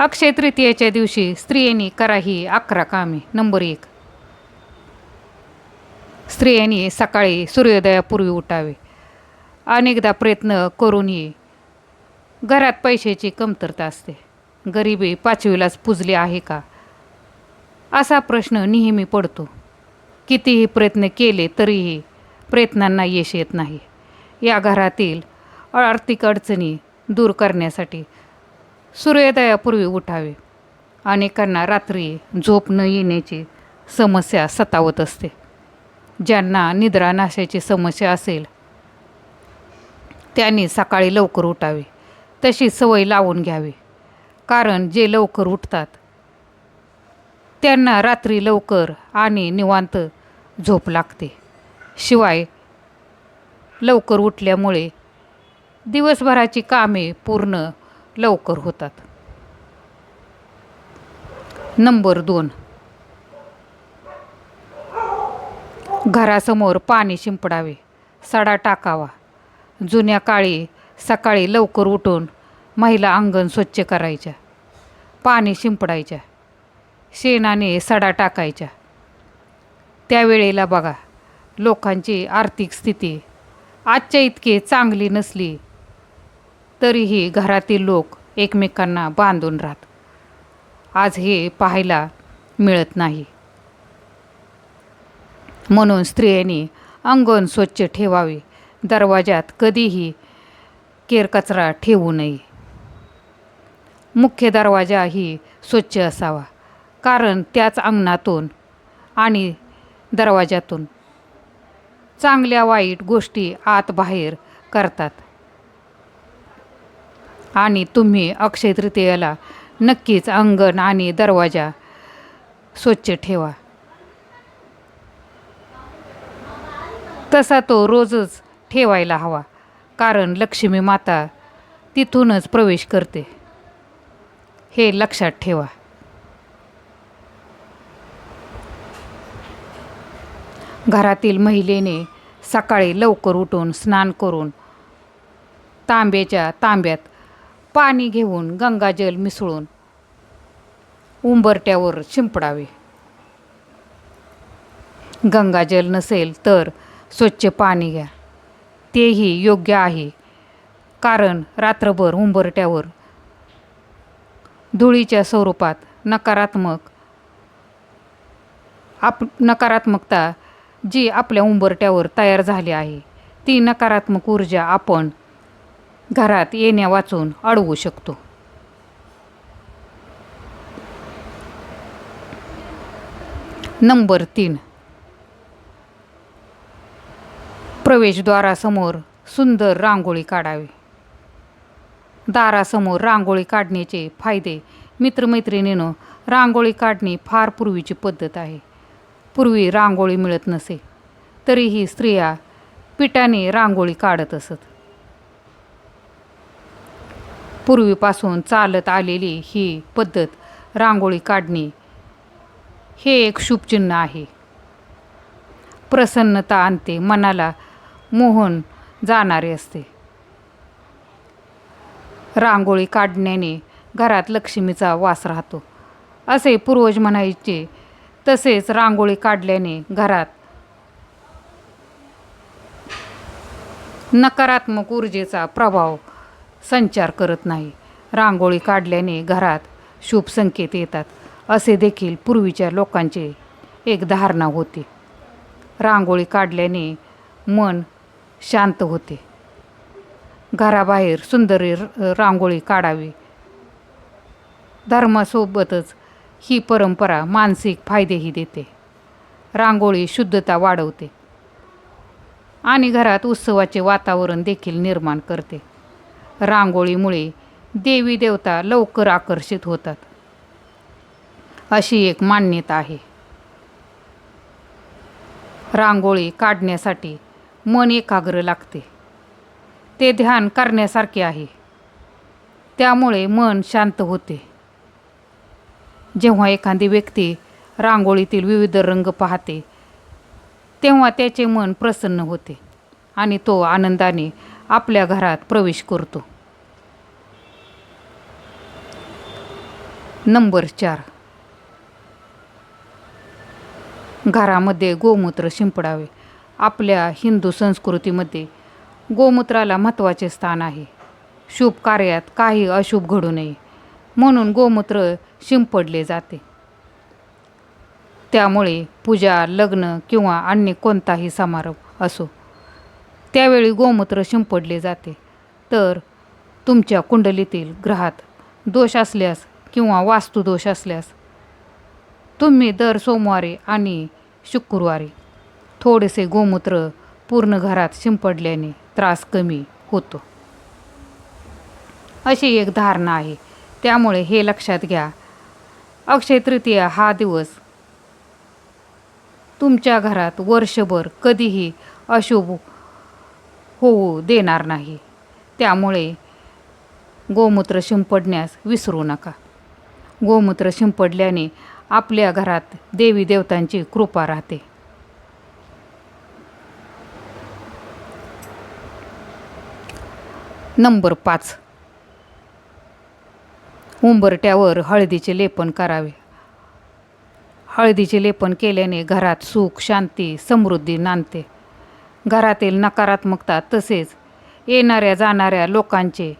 अक्षय तृतीयेच्या दिवशी स्त्रियांनी करा ही अकरा कामे. नंबर एक. स्त्रियांनी सकाळी सूर्योदयापूर्वी उठावे. अनेकदा प्रयत्न करूनही घरात पैशाची कमतरता असते. गरिबी पाचवीलाच पुजली आहे का? असा प्रश्न नेहमी पडतो. कितीही प्रयत्न केले तरीही प्रयत्नांना यश येत नाही. या घरातील आर्थिक अडचणी दूर करण्यासाठी सूर्योदयापूर्वी उठावे अनेकांना रात्री झोप न येण्याची समस्या सतावत असते. ज्यांना निद्रा नाशाची समस्या असेल त्यांनी सकाळी लवकर उठावे. तशी सवय लावून घ्यावी. कारण जे लवकर उठतात त्यांना रात्री लवकर आणि निवांत झोप लागते. शिवाय लवकर उठल्यामुळे दिवसभराची कामे पूर्ण लवकर होतात. नंबर दोन. घरासमोर पाणी शिंपडावे. सडा टाकावा. जुन्या काळी सकाळी लवकर उठून महिला अंगण स्वच्छ करायच्या. पाणी शिंपडायच्या. शेणाने सडा टाकायच्या. त्यावेळेला बघा लोकांची आर्थिक स्थिती आजच्या इतकी चांगली नसली तरीही घरातील लोक एकमेकांना बांधून राहत आज हे पाहायला मिळत नाही. म्हणून स्त्रियांनी अंगण स्वच्छ ठेवावे. दरवाजात कधीही केरकचरा ठेवू नये. मुख्य दरवाजाही स्वच्छ असावा. कारण त्याच अंगणातून आणि दरवाजातून चांगल्या वाईट गोष्टी आत बाहेर करतात. आणि तुम्ही अक्षय तृतीयेला नक्कीच अंगण आणि दरवाजा स्वच्छ ठेवा. तसा तो रोजच ठेवायला हवा कारण लक्ष्मी माता तिथूनच प्रवेश करते. हे लक्षात ठेवा. घरातील महिलेने सकाळी लवकर उठून स्नान करून तांब्याच्या तांब्यात पाणी घेऊन गंगाजल मिसळून उंबरट्यावर शिंपडावे. गंगाजल नसेल तर स्वच्छ पाणी घ्या. तेही योग्य आहे. कारण रात्रभर उंबरट्यावर धुळीच्या स्वरूपात नकारात्मक आप नकारात्मकता जी आपल्या उंबरट्यावर तयार झाली आहे ती नकारात्मक ऊर्जा आपण घरात येण्या वाचून अडवू शकतो. नंबर तीन. प्रवेशद्वारासमोर सुंदर रांगोळी काढावी. दारासमोर रांगोळी काढण्याचे फायदे मित्रमैत्रिणीनं रांगोळी काढणे फार पूर्वीची पद्धत आहे. पूर्वी रांगोळी मिळत नसे तरीही स्त्रिया पिठाने रांगोळी काढत असत. पूर्वीपासून चालत आलेली ही पद्धत रांगोळी काढणे हे एक शुभचिन्ह आहे. प्रसन्नता आणते मनाला मोहन जाणारे असते. रांगोळी काढण्याने घरात लक्ष्मीचा वास राहतो. असे पूर्वज म्हणायचे तसेच रांगोळी काढल्याने घरात नकारात्मक ऊर्जेचा प्रभाव संचार करत नाही. रांगोळी काढल्याने घरात शुभ संकेत येतात असे देखील पूर्वीच्या लोकांचे एक धारणा होती. रांगोळी काढल्याने मन शांत होते. घराबाहेर सुंदर र- रांगोळी काढावी. धर्मासोबतच ही परंपरा मानसिक फायदेही देते. रांगोळी शुद्धता वाढवते आणि घरात उत्सवाचे वातावरण देखील निर्माण करते. रांगोळीमुळे देवी देवता लवकर आकर्षित होतात. अशी एक मान्यता आहे. रांगोळी काढण्यासाठी मन एकाग्र लागते. ते ध्यान करण्यासारखे आहे. त्यामुळे मन शांत होते. जेव्हा एखादी व्यक्ती रांगोळीतील विविध रंग पाहते तेव्हा त्याचे मन प्रसन्न होते आणि तो आनंदाने आपल्या घरात प्रवेश करतो. नंबर चार. घरामध्ये गोमूत्र शिंपडावे. आपल्या हिंदू संस्कृतीमध्ये गोमूत्राला महत्त्वाचे स्थान आहे. शुभ कार्यात काही अशुभ घडू नये म्हणून गोमूत्र शिंपडले जाते. त्यामुळे पूजा लग्न किंवा अन्य कोणताही समारंभ असो. त्यावेळी गोमूत्र शिंपडले जाते. तर तुमच्या कुंडलीतील ग्रहात दोष असल्यास किंवा वास्तुदोष असल्यास तुम्ही दर सोमवारी आणि शुक्रवारी थोडेसे गोमूत्र पूर्ण घरात शिंपडल्याने त्रास कमी होतो. अशी एक धारणा आहे. त्यामुळे हे लक्षात घ्या. अक्षय तृतीया हा दिवस तुमच्या घरात वर्षभर कधीही अशुभ होऊ देणार नाही. त्यामुळे गोमूत्र शिंपडण्यास विसरू नका. गोमूत्र शिंपडल्याने आपल्या घरात देवी देवतांची कृपा राहते. नंबर पाच. उंबरट्यावर हळदीचे लेपन करावे. हळदीचे लेपन केल्याने घरात सुख शांती समृद्धी नांदते. घरातील नकारात्मकता तसेच येणाऱ्या जाणाऱ्या लोकांचे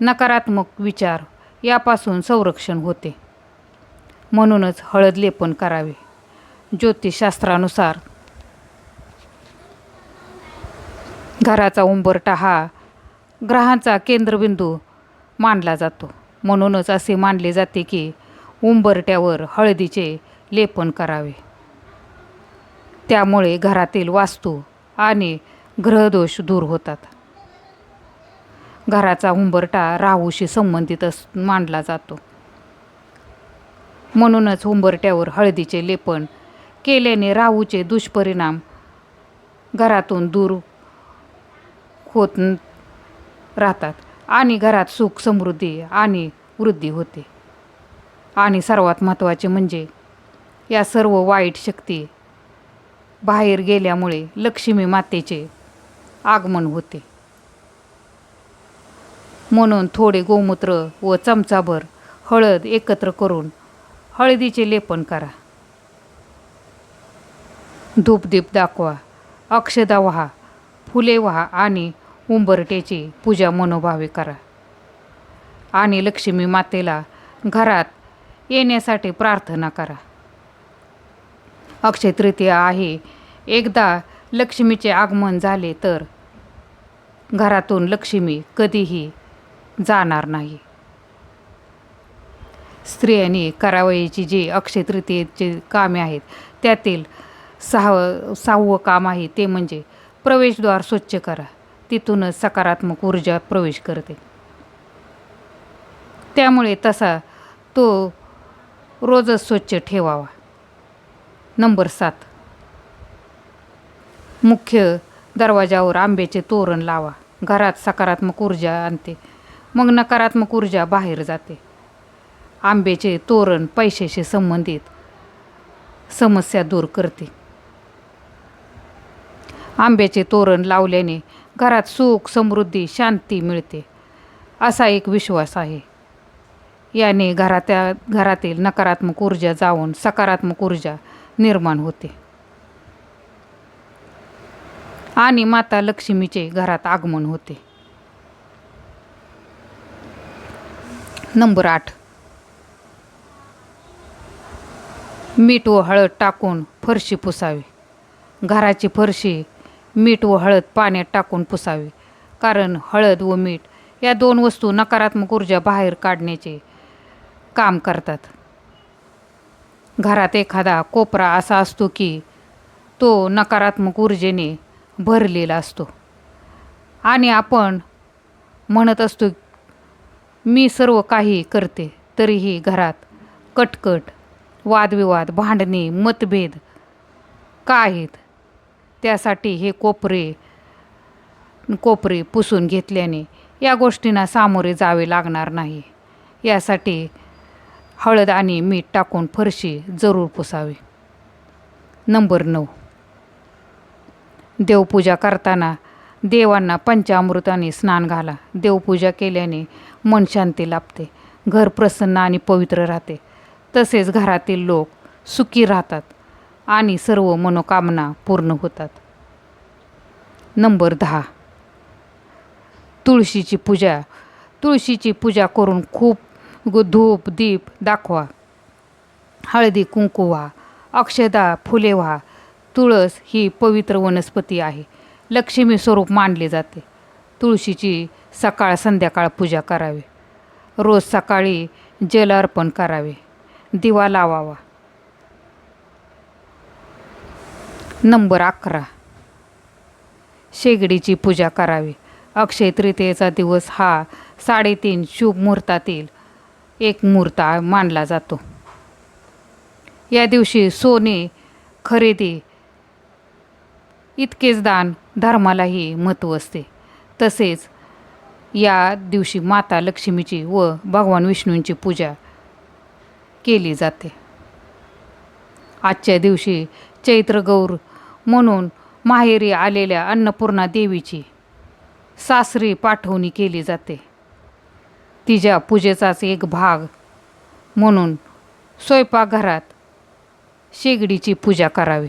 नकारात्मक विचार यापासून संरक्षण होते. म्हणूनच हळद लेपन करावे. ज्योतिषशास्त्रानुसार घराचा उंबरटा हा ग्रहांचा केंद्रबिंदू मानला जातो. म्हणूनच असे मानले जाते की उंबरट्यावर हळदीचे लेपन करावे. त्यामुळे घरातील वास्तू आणि ग्रहदोष दूर होतात. घराचा उंबरटा राहूशी संबंधित अस मानला जातो. म्हणूनच उंबरट्यावर हळदीचे लेपन केल्याने राहूचे दुष्परिणाम घरातून दूर होत राहतात आणि घरात सुख समृद्धी आणि वृद्धी होते. आणि सर्वात महत्त्वाचे म्हणजे या सर्व वाईट शक्ती बाहेर गेल्यामुळे लक्ष्मी मातेचे आगमन होते. म्हणून थोडे गोमूत्र व चमचाभर हळद एकत्र करून हळदीचे लेपन करा. धूपदीप दाखवा अक्षदा वहा फुले व्हा आणि उंबरट्याची पूजा मनोभावे करा. आणि लक्ष्मी मातेला घरात येण्यासाठी प्रार्थना करा. अक्षय तृतीया आहे. एकदा लक्ष्मीचे आगमन झाले तर घरातून लक्ष्मी कधीही जाणार नाही. स्त्रियांनी करावयाची जी अक्षय तृतीयेचे कामे आहेत त्यातील सहाव सहावं काम आहे ते म्हणजे प्रवेशद्वार स्वच्छ करा. तिथूनच सकारात्मक ऊर्जा प्रवेश करते. त्यामुळे तसा तो रोजच स्वच्छ ठेवावा. नंबर सात. मुख्य दरवाजावर आंब्याचे तोरण लावा. घरात सकारात्मक ऊर्जा आणते. मग नकारात्मक ऊर्जा बाहेर जाते. आंब्याचे तोरण पैशाशी संबंधित समस्या दूर करते. आंब्याचे तोरण लावल्याने घरात सुख समृद्धी शांती मिळते. असा एक विश्वास आहे. याने घरात्या घरातील नकारात्मक ऊर्जा जाऊन सकारात्मक ऊर्जा निर्माण होते. आणि माता लक्ष्मीचे घरात आगमन होते. नंबर आठ. मीठ व हळद टाकून फरशी पुसावी. घराची फरशी मीठ व हळद पाण्यात टाकून पुसावी. कारण हळद व मीठ या दोन वस्तू नकारात्मक ऊर्जा बाहेर काढण्याचे काम करतात. घरात एखादा कोपरा असा असतो की तो नकारात्मक ऊर्जेने भरलेला असतो. आणि आपण म्हणत असतो मी सर्व काही करते तरीही घरात कटकट वादविवाद भांडणे मतभेद का आहेत? त्यासाठी हे कोपरे कोपरे पुसून घेतल्याने या गोष्टींना सामोरे जावे लागणार नाही. यासाठी हळद आणि मीठ टाकून फरशी जरूर पुसावी. नंबर नऊ. देवपूजा करताना देवांना पंचामृताने स्नान घाला. देवपूजा केल्याने मन शांती लाभते. घर प्रसन्न आणि पवित्र राहते. तसेच घरातील लोक सुखी राहतात आणि सर्व मनोकामना पूर्ण होतात. नंबर दहा. तुळशीची पूजा. तुळशीची पूजा करून खूप धूप दीप दाखवा. हळदी कुंकू व्हा. अक्षदा फुले व्हा. तुळस ही पवित्र वनस्पती आहे. लक्ष्मी स्वरूप मानले जाते. तुळशीची सकाळ संध्याकाळ पूजा करावी. रोज सकाळी जल अर्पण करावे. दिवा लावावा. नंबर अकरा. शेगडीची पूजा करावी. अक्षय तृतीयेचा दिवस हा साडेतीन शुभ मुहूर्तातील एक मुहूर्त मानला जातो. या दिवशी सोने खरेदी इतकेच दान धर्मालाही महत्त्व असते. तसेच या दिवशी माता लक्ष्मीची व भगवान विष्णूंची पूजा केली जाते. आजच्या दिवशी चैत्र गौर म्हणून माहेरी आलेल्या अन्नपूर्णा देवीची सासरी पाठवणी केली जाते. तिच्या पूजेचाच एक भाग म्हणून स्वयंपाकघरात शेगडीची पूजा करावी.